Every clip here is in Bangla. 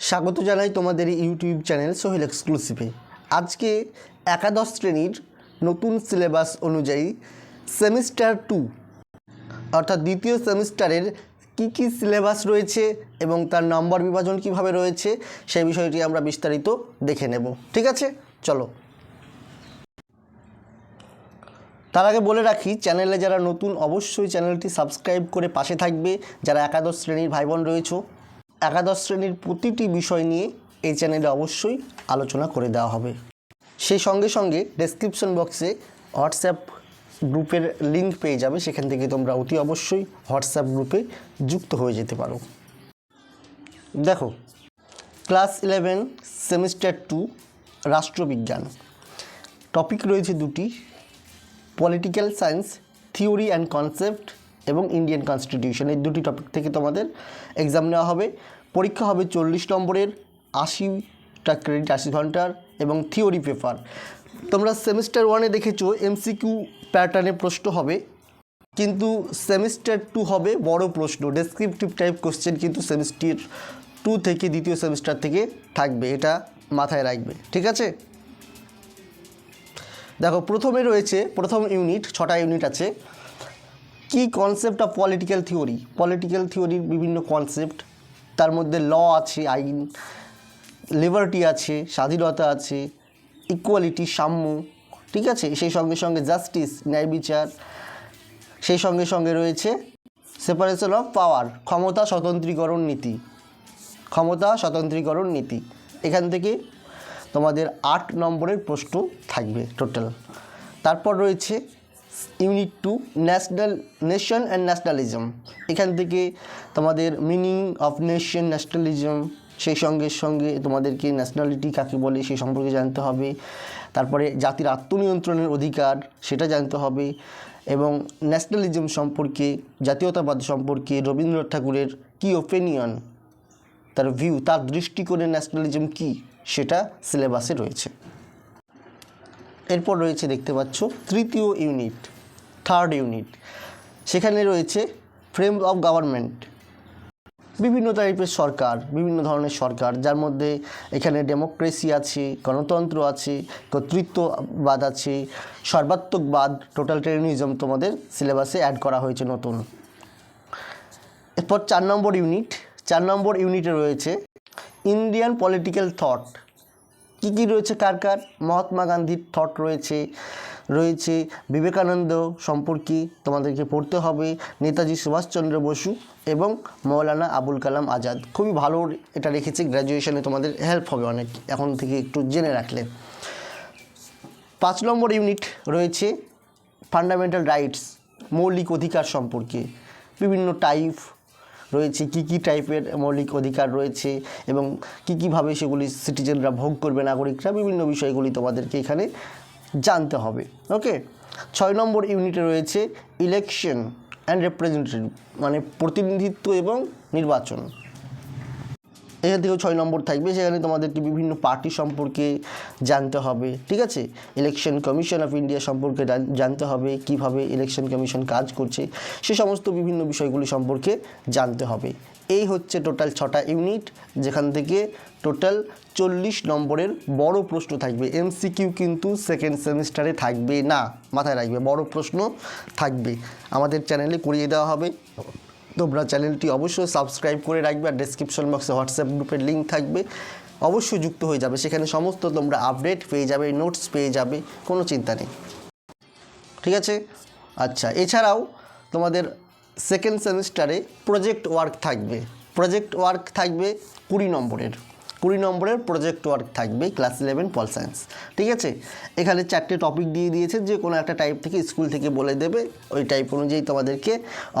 স্বাগত জানাই তোমাদের ইউটিউব চ্যানেল সোহেল এক্সক্লুসিভে আজকে একাদশ শ্রেণির নতুন সিলেবাস অনুযায়ী সেমিস্টার টু অর্থাৎ দ্বিতীয় সেমিস্টারের কী কী সিলেবাস রয়েছে এবং তার নম্বর বিভাজন কীভাবে রয়েছে সেই বিষয়টি আমরা বিস্তারিত দেখে নেব। ঠিক আছে? চলো। তার আগে বলে রাখি চ্যানেলে যারা নতুন অবশ্যই চ্যানেলটি সাবস্ক্রাইব করে পাশে থাকবে। যারা একাদশ শ্রেণির ভাই বোন রয়েছে একাদশ শ্রেণির প্রতিটি বিষয় নিয়ে এই চ্যানেলে অবশ্যই আলোচনা করে দেওয়া হবে। সেই সঙ্গে সঙ্গে ডেসক্রিপশন বক্সে হোয়াটসঅ্যাপ গ্রুপের লিংক পেয়ে যাবে। সেখান থেকে তোমরা অতি অবশ্যই হোয়াটসঅ্যাপ গ্রুপে যুক্ত হয়ে যেতে পারো। দেখো ক্লাস ইলেভেন সেমিস্টার টু রাষ্ট্রবিজ্ঞান। টপিক রয়েছে দুটি। Political science theory and concept এবং ইন্ডিয়ান কনস্টিটিউশন এই দুটি টপিক থেকে তোমাদের এক্সাম নেওয়া হবে। পরীক্ষা হবে চল্লিশ নম্বরের, আশিটা ক্রেডিট আশি ঘণ্টার এবং থিওরি পেপার তোমরা সেমিস্টার ওয়ানে দেখেছ এমসিকিউ প্যাটার্নে প্রশ্ন হবে, কিন্তু সেমিস্টার টু হবে বড় প্রশ্ন। ডেসক্রিপটিভ টাইপ কোশ্চেন কিন্তু সেমিস্টার টু থেকে দ্বিতীয় সেমিস্টার থেকে থাকবে, এটা মাথায় রাখবে, ঠিক আছে? দেখো, প্রথমে রয়েছে, প্রথম ইউনিট ছটা ইউনিট আছে। কি concept of political theory political থিওরির বিভিন্ন কনসেপ্ট তার মধ্যে ল আছে, আইন লিবার্টি আছে, স্বাধীনতা আছে ইকুয়ালিটি সাম্য, ঠিক আছে? সেই সঙ্গে সঙ্গে জাস্টিস ন্যায় বিচার, সেই সঙ্গে সঙ্গে রয়েছে সেপারেশন অফ পাওয়ার ক্ষমতা স্বতন্ত্রীকরণ নীতি। ক্ষমতা স্বতন্ত্রীকরণ নীতি। এখান থেকে তোমাদের আট নম্বরের প্রশ্ন থাকবে টোটাল তারপর রয়েছে unit two, national, nation and nationalism. এখান থেকে তোমাদের মিনিং অফ নেশন, ন্যাশনালিজম, সেই সঙ্গে সঙ্গে তোমাদেরকে ন্যাশনালিটি কাকে বলে সেই সম্পর্কে জানতে হবে। তারপরে জাতির আত্মনিয়ন্ত্রণের অধিকার, সেটা জানতে হবে। এবং ন্যাশনালিজম সম্পর্কে, জাতীয়তাবাদ সম্পর্কে রবীন্দ্রনাথ ঠাকুরের কী ওপিনিয়ন তার ভিউ তার দৃষ্টিকোণে ন্যাশনালিজম কী? সেটা সিলেবাসে রয়েছে। এরপর রয়েছে দেখতে পাচ্ছ তৃতীয় ইউনিট থার্ড ইউনিট সেখানে রয়েছে ফ্রেম অফ গভর্নমেন্ট বিভিন্ন টাইপের সরকার, বিভিন্ন ধরনের সরকার, যার মধ্যে এখানে ডেমোক্রেসি আছে, গণতন্ত্র আছে, কর্তৃত্ববাদ আছে, সর্বাত্মকবাদ টোটাল টোটালটেরিয়ানিজম তোমাদের সিলেবাসে অ্যাড করা হয়েছে নতুন। এরপর চার নম্বর ইউনিট চার নম্বর ইউনিটে রয়েছে ইন্ডিয়ান পলিটিক্যাল থট কী কী রয়েছে? কার কার? মহাত্মা গান্ধীর থট রয়েছে রয়েছে। বিবেকানন্দ সম্পর্কে তোমাদেরকে পড়তে হবে। নেতাজি সুভাষচন্দ্র বসু এবং মৌলানা আবুল কালাম আজাদ। খুবই ভালো এটা রেখেছে গ্র্যাজুয়েশনে তোমাদের হেল্প হবে অনেক, এখন থেকে একটু জেনে রাখলে। পাঁচ নম্বর ইউনিট রয়েছে ফান্ডামেন্টাল রাইটস মৌলিক অধিকার সম্পর্কে। বিভিন্ন টাইপ রয়েছে, কি কি টাইপের মৌলিক অধিকার রয়েছে এবং কি কীভাবে সেগুলি সিটিজেনরা ভোগ করবে, নাগরিকরা বিভিন্ন বিষয়গুলি তোমাদেরকে এখানে জানতে হবে ওকে ছয় নম্বর ইউনিটে রয়েছে ইলেকশন অ্যান্ড রিপ্রেজেন্টেটিভ মানে প্রতিনিধিত্ব এবং নির্বাচন। এখান থেকেও ছয় নম্বর থাকবে, সেখানে তোমাদেরকে বিভিন্ন পার্টি সম্পর্কে জানতে হবে, ঠিক আছে? ইলেকশন কমিশন অফ ইন্ডিয়া সম্পর্কে জানতে হবে, কীভাবে ইলেকশন কমিশন কাজ করছে, সে সমস্ত বিভিন্ন বিষয়গুলি সম্পর্কে জানতে হবে। এই হচ্ছে টোটাল ছটা ইউনিট যেখান থেকে টোটাল চল্লিশ নম্বরের বড় প্রশ্ন থাকবে। এমসিকিউ কিন্তু সেকেন্ড সেমিস্টারে থাকবে না, মাথায় রাখবে, বড় প্রশ্ন থাকবে। আমাদের চ্যানেলে করিয়ে দেওয়া হবে। তোমরা চ্যানেলটি অবশ্যই সাবস্ক্রাইব করে রাখবে আর ডেসক্রিপশন বক্সে হোয়াটসঅ্যাপ গ্রুপের লিঙ্ক থাকবে। অবশ্যই যুক্ত হয়ে যাবে। সেখানে সমস্ত তোমরা আপডেট পেয়ে যাবে নোটস পেয়ে যাবে, কোনো চিন্তা নেই। ঠিক আছে? আচ্ছা এছাড়াও তোমাদের সেকেন্ড সেমিস্টারে প্রজেক্ট ওয়ার্ক থাকবে। প্রজেক্ট ওয়ার্ক থাকবে কুড়ি নম্বরের। কুড়ি নম্বরের প্রজেক্ট ওয়ার্ক থাকবে ক্লাস ইলেভেন পল সায়েন্স ঠিক আছে? এখানে চারটে টপিক দিয়ে দিয়েছে, যে কোনো একটা টাইপ থেকে স্কুল থেকে বলে দেবে, ওই টাইপ অনুযায়ী তোমাদেরকে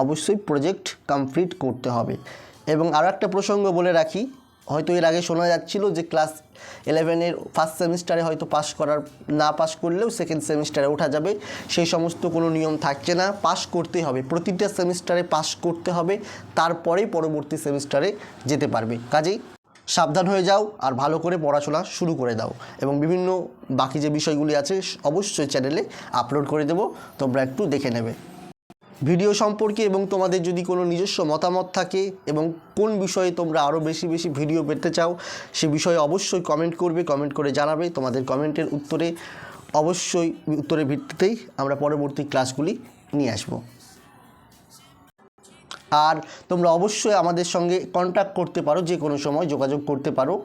অবশ্যই প্রজেক্ট কমপ্লিট করতে হবে। এবং আরও একটা প্রসঙ্গ বলে রাখি, হয়তো এর আগে শোনা যাচ্ছিল যে ক্লাস ইলেভেনের ফার্স্ট সেমিস্টারে হয়তো পাস করার, না পাস করলেও সেকেন্ড সেমিস্টারে ওঠা যাবে। সেই সমস্ত কোনো নিয়ম থাকছে না পাস করতে হবে। প্রতিটা সেমিস্টারে পাস করতে হবে, তারপরেই পরবর্তী সেমিস্টারে যেতে পারবে। কাজেই সাবধান হয়ে যাও আর ভালো করে পড়াশোনা শুরু করে দাও। এবং বিভিন্ন বাকি যে বিষয়গুলি আছে, অবশ্যই চ্যানেলে আপলোড করে দেবো। তোমরা একটু দেখে নেবে। ভিডিও সম্পর্কে এবং তোমাদের যদি কোনো নিজস্ব মতামত থাকে এবং কোন বিষয়ে তোমরা আরও বেশি বেশি ভিডিও পেতে চাও, সে বিষয়ে অবশ্যই কমেন্ট করবে কমেন্ট করে জানাবে। তোমাদের কমেন্টের উত্তরে অবশ্যই উত্তরের ভিত্তিতেই আমরা পরবর্তী ক্লাসগুলি নিয়ে আসব। আর তোমরা অবশ্যই আমাদের সঙ্গে কন্ট্যাক্ট করতে পারো, যে কোনো সময় যোগাযোগ করতে পারো।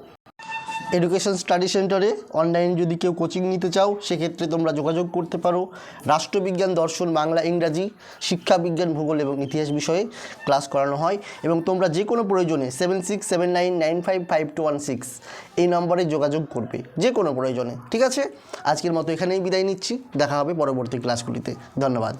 এডুকেশন স্টাডি সেন্টারে অনলাইন যদি কেউ কোচিং নিতে চাও, সেক্ষেত্রে তোমরা যোগাযোগ করতে পারো। রাষ্ট্রবিজ্ঞান, দর্শন, বাংলা, ইংরাজি, শিক্ষা, বিজ্ঞান, ভূগোল এবং ইতিহাস বিষয়ে ক্লাস করানো হয় এবং তোমরা যে কোনো প্রয়োজনে seven six seven nine nine five five two one six এই নম্বরে যোগাযোগ করবে, যে কোনো প্রয়োজনে। ঠিক আছে? আজকের মতো এখানেই বিদায় নিচ্ছি। দেখা হবে পরবর্তী ক্লাসগুলিতে ধন্যবাদ।